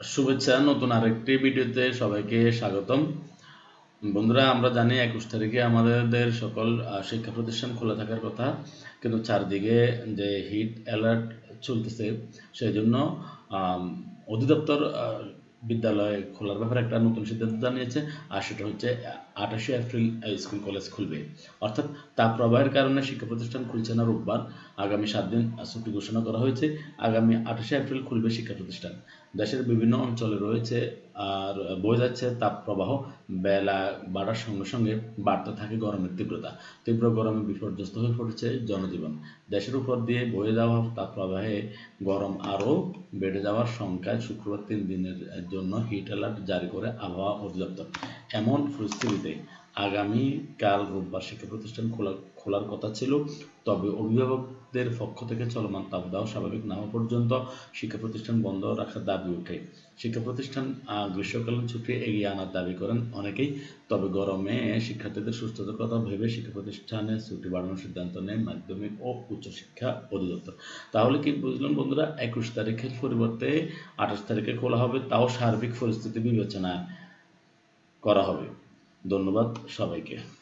শুভেচ্ছা, নতুন আরেকটি ভিডিওতে সবাইকে স্বাগতম। বন্ধুরা, আমরা জানি একুশ তারিখে আমাদের সকল শিক্ষা প্রতিষ্ঠান খোলা থাকার কথা, কিন্তু চারদিকে যে হিট অ্যালার্ট চলতেছে সেই জন্য অধিদপ্তর বিদ্যালয় খোলার ব্যাপারে একটা নতুন সিদ্ধান্ত জানিয়েছে, আর সেটা হচ্ছে, আঠাশে এপ্রিল স্কুল কলেজ খুলবে। অর্থাৎ তাপ প্রবাহের কারণে শিক্ষা প্রতিষ্ঠান খুলছে না রোববার। আগামী সাত দিন ছুটি ঘোষণা করা হয়েছে। আগামী আঠাশে এপ্রিল খুলবে শিক্ষা প্রতিষ্ঠান। দেশের বিভিন্ন অঞ্চলে রয়েছে আর বয়ে যাচ্ছে তাপ প্রবাহ বেলা বাড়ার সঙ্গে সঙ্গে বাড়তে থাকে গরমের তীব্রতা। তীব্র গরমে বিপর্যস্ত হয়ে পড়েছে জনজীবন। দেশের উপর দিয়ে বয়ে যাওয়া তাপ প্রবাহে গরম আরও বেড়ে যাওয়ার সংখ্যায় শুক্রবার তিন দিনের জন্য হিট অ্যালার্ট জারি করে আবহাওয়া অধিদপ্তর। এমন পরিস্থিতিতে আগামী কাল রোববার শিক্ষা প্রতিষ্ঠান খোলা, খোলার কথা ছিল। তবে অভিভাবকদের পক্ষ থেকে চলমান তাপদাহ স্বাভাবিক না হওয়া পর্যন্ত শিক্ষা প্রতিষ্ঠান বন্ধ রাখার দাবি ওঠে। শিক্ষা প্রতিষ্ঠান গ্রীষ্মকালীন ছুটি এগিয়ে আনার দাবি করেন অনেকেই। তবে গরমে শিক্ষার্থীদের সুস্থতার কথা ভেবে শিক্ষা প্রতিষ্ঠানে ছুটি বাড়ানোর সিদ্ধান্ত নেয় মাধ্যমিক ও উচ্চশিক্ষা অধিদপ্তর। তাহলে কি বুঝলাম বন্ধুরা, একুশ তারিখের পরিবর্তে আঠাশ তারিখে খোলা হবে, তাও সার্বিক পরিস্থিতি বিবেচনায় করা হবে। ধন্যবাদ সবাইকে।